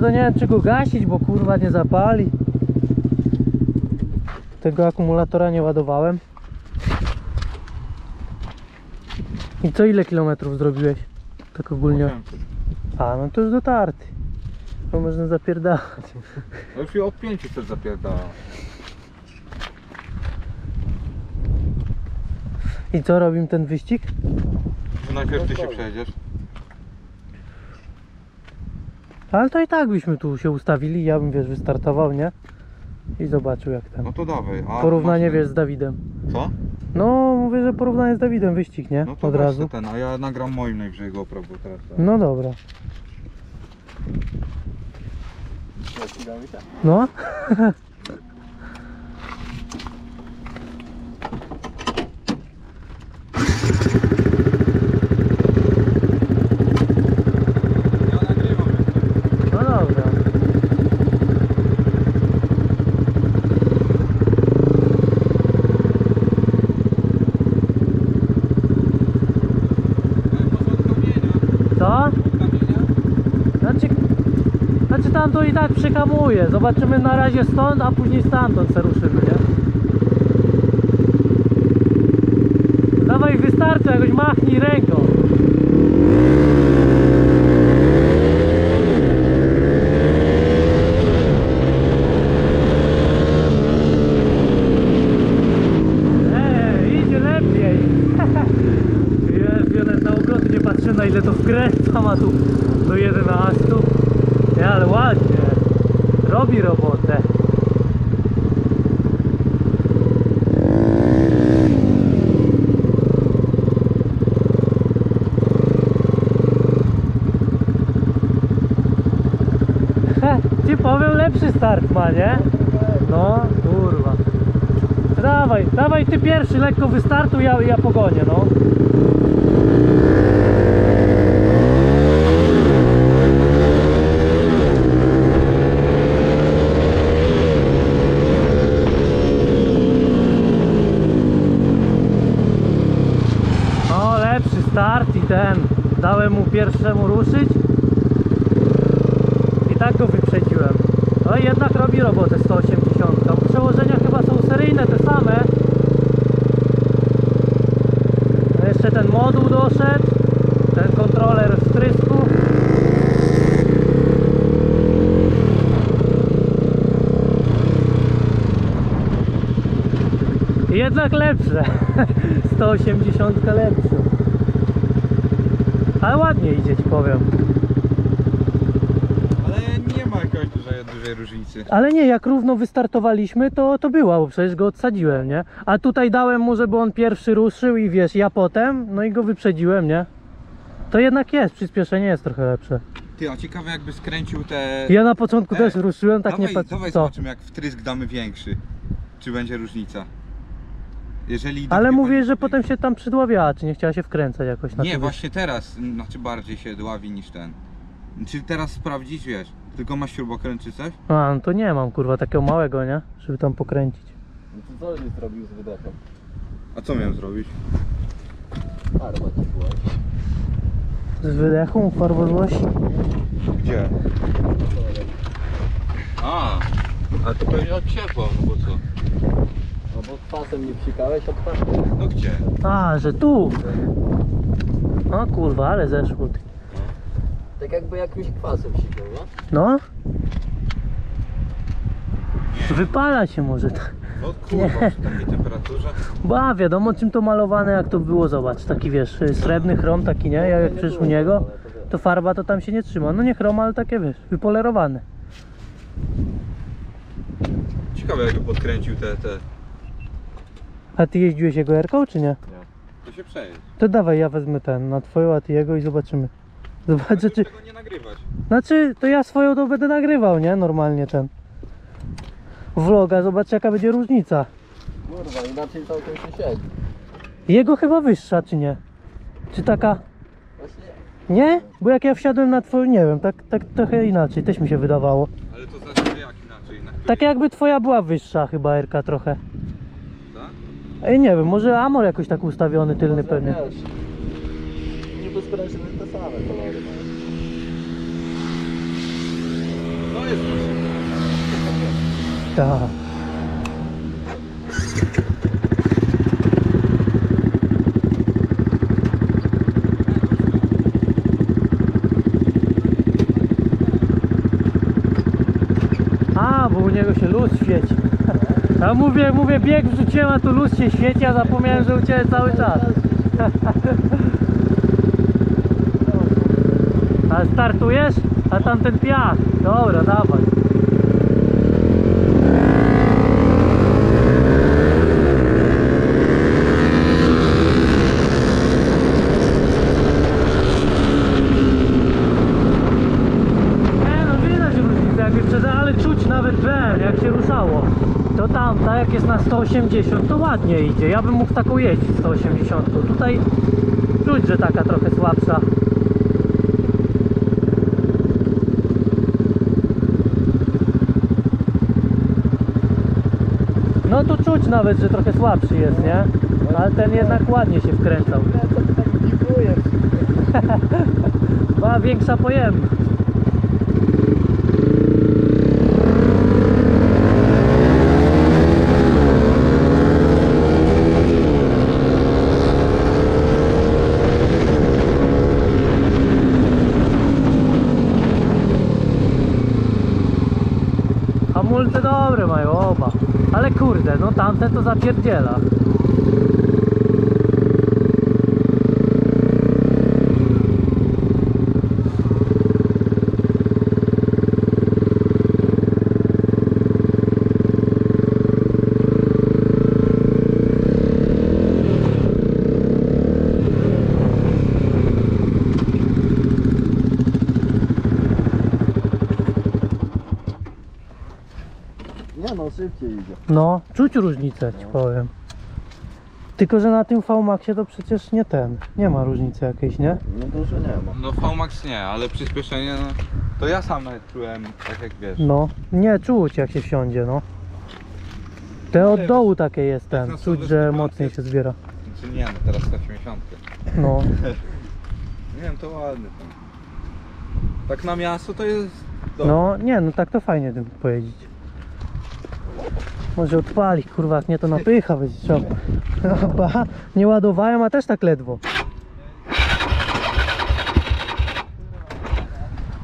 nie wiem czy go gasić, bo kurwa nie zapali. Tego akumulatora nie ładowałem. I co ile kilometrów zrobiłeś? Tak ogólnie. A, no to już dotarty. To można zapierdalać. No już i od 500 zapierdala. I co robimy ten wyścig? To najpierw ty się przejedziesz. Ale to i tak byśmy tu się ustawili, ja bym wiesz wystartował, nie? I zobaczył jak tam. No to dawaj. A Porównanie wiesz z Dawidem. Co? No mówię, że porównanie z Dawidem wyścig, nie? No to Od weź razu. ten, a ja nagram moim najwyżej GoPro, bo teraz tak. No dobra. No. Ja nagrywam jeszcze. No dobra. Co? Znaczy, tam to i tak przyhamuje. Zobaczymy na razie stąd, a później stamtąd se ruszymy, nie? Dawaj wystarczy, jakoś machnij ręką. Ej, idzie lepiej. Jest, jeden na obroty nie patrzę na ile to wkręca, ma tu do 11. Nie, ale ładnie. Robi robotę. He, Ci powiem lepszy start ma, nie? No, kurwa. Dawaj, dawaj ty pierwszy, lekko wystartuj, ja, ja pogonię, no. O, lepszy start i ten. Dałem mu pierwszemu ruszyć. I tak go wyprzedziłem. No i jednak robi robotę 180. Przełożenia chyba są seryjne, te same. No Jeszcze ten moduł doszedł. Ten kontroler wtrysku. Jednak lepsze. 180 lepsze. Ale ładnie idzie ci powiem. Ale nie ma jakiejś dużej, dużej różnicy. Ale nie, jak równo wystartowaliśmy, to, to była, bo przecież go odsadziłem, nie? A tutaj dałem mu, żeby on pierwszy ruszył i wiesz, ja potem, no i go wyprzedziłem, nie? To jednak jest, przyspieszenie jest trochę lepsze. Ty, a ciekawe jakby skręcił te... Ja na początku Ej, też ruszyłem, tak dawaj, nie. Dawaj Co? zobaczymy jak wtrysk damy większy. Czy będzie różnica. Jeżeli... Ale mówię, że potem się tam przydławiała, czy nie chciała się wkręcać jakoś na Nie, tym, właśnie teraz, znaczy bardziej się dławi niż ten. Czy teraz sprawdzić, wiesz, tylko masz śrubokręt czy coś? A, no to nie mam, kurwa, takiego małego, nie? Żeby tam pokręcić. No to co żeś zrobił z wydechem? A co miałem zrobić? Farba ci była. Z wydechu, farbo złości. Gdzie? A, a to pewnie od ciepła, no bo co? No bo pasem nie psikałeś, twarz. No gdzie? A, że tu! O kurwa, ale zeszło. ty. Tak jakby jakimś kwasem psikał, no? No? Wypala się może tak. No kurwa, przy takiej temperaturze. Ba, wiadomo czym to malowane, jak to było, zobacz, taki wiesz, srebrny chrom taki, nie? Jak, jak przecież u niego, to farba to tam się nie trzyma. No nie chrom, ale takie wiesz, wypolerowane. Ciekawe jakby podkręcił te, te... A ty jeździłeś jego erką, czy nie? To się przejeść. To dawaj, ja wezmę ten, na twoją, a ty jego i zobaczymy. Zobaczę, czy... tego nie nagrywać. Znaczy, to ja swoją to będę nagrywał, nie? Normalnie ten. Vloga, zobacz jaka będzie różnica. Kurwa, inaczej całkiem się siedzi. Jego chyba wyższa, czy nie? Czy taka... Właśnie Nie? Bo jak ja wsiadłem na twoją, nie wiem, tak, tak trochę inaczej, też mi się wydawało. Ale to znaczy jak inaczej? Na Tak jakby twoja była wyższa chyba Erka trochę. Ej, nie wiem, może Amor jakoś tak ustawiony tylny może, pewnie. Wiesz, niby sprężyny te same kolory mają. jest Tak. A, bo u niego się luz świeci. A mówię, mówię, bieg wrzuciłem, a tu luz się świeci, a zapomniałem, że u Ciebie cały czas. A startujesz? A tamten piach. Dobra, dawaj. Nie no widać różnicę jak wyprzedza, ale czuć nawet ten, jak się ruszało. To tamta jak jest na 180 to ładnie idzie. Ja bym mógł taką jeździć 180. Tutaj czuć, że taka trochę słabsza. No tu czuć nawet, że trochę słabszy jest, nie? Ale ten jednak ładnie się wkręcał. Ma większa pojemność. Hamulce dobre mają oba. Ale tamte to zapierdziela. Nie no, szybciej idzie. No, czuć różnicę ci powiem. Tylko, że na tym VMAXie to przecież nie ten. Nie ma różnicy jakiejś, nie? No to, że nie ma. No VMAX nie, ale przyspieszenie, no to ja sam nawet czułem, tak jak wiesz. No, nie czuć jak się wsiądzie, no. Te od dołu takie jest ten. Czuć, że mocniej się zbiera. Czy nie, no teraz 180. No. Nie wiem, to ładny ten. Tak na miasto to jest dobre. No, nie, no tak to fajnie tym pojeździć. Może odpali, kurwa, jak nie to napycha będzie trzeba. Ba, nie ładowałem, a też tak ledwo.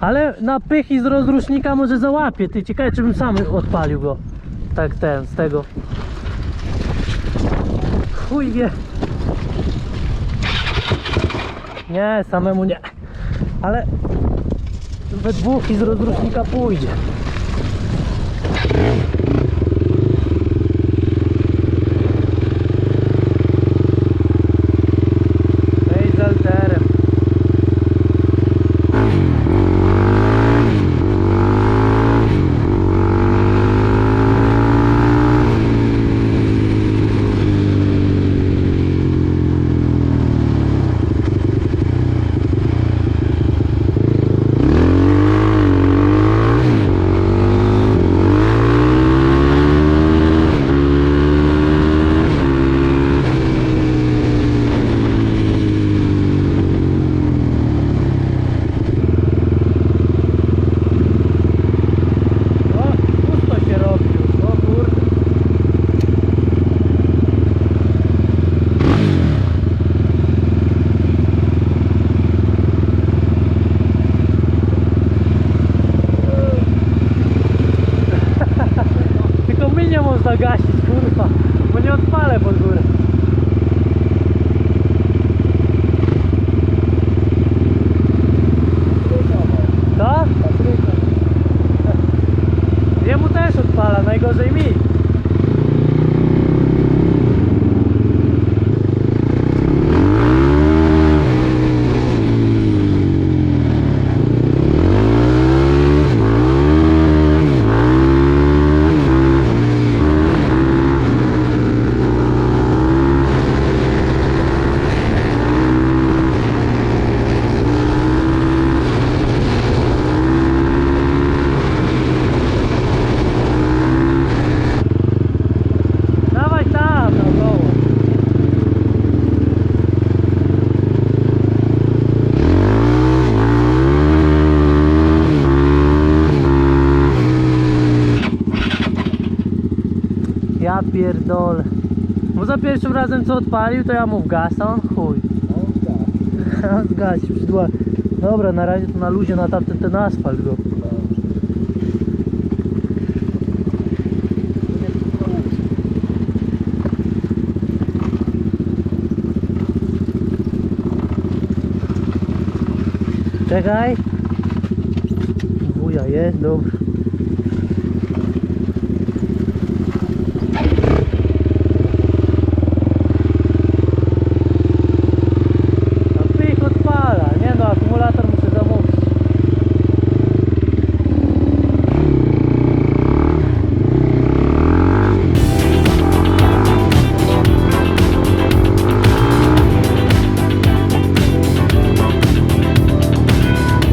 Ale napychi z rozrusznika może załapie, ty ciekawe czy bym sam odpalił go. Tak ten, z tego. Chuj wie. Nie, samemu nie. Ale we dwóch i z rozrusznika pójdzie. Ja pierdolę. Bo za pierwszym razem co odpalił, to ja mu w gaz, a on chuj. No tak. Zgać, przydła. Dobra, na razie to na luzie na tamten ten asfalt go. Czekaj. Wuja jest, dobra.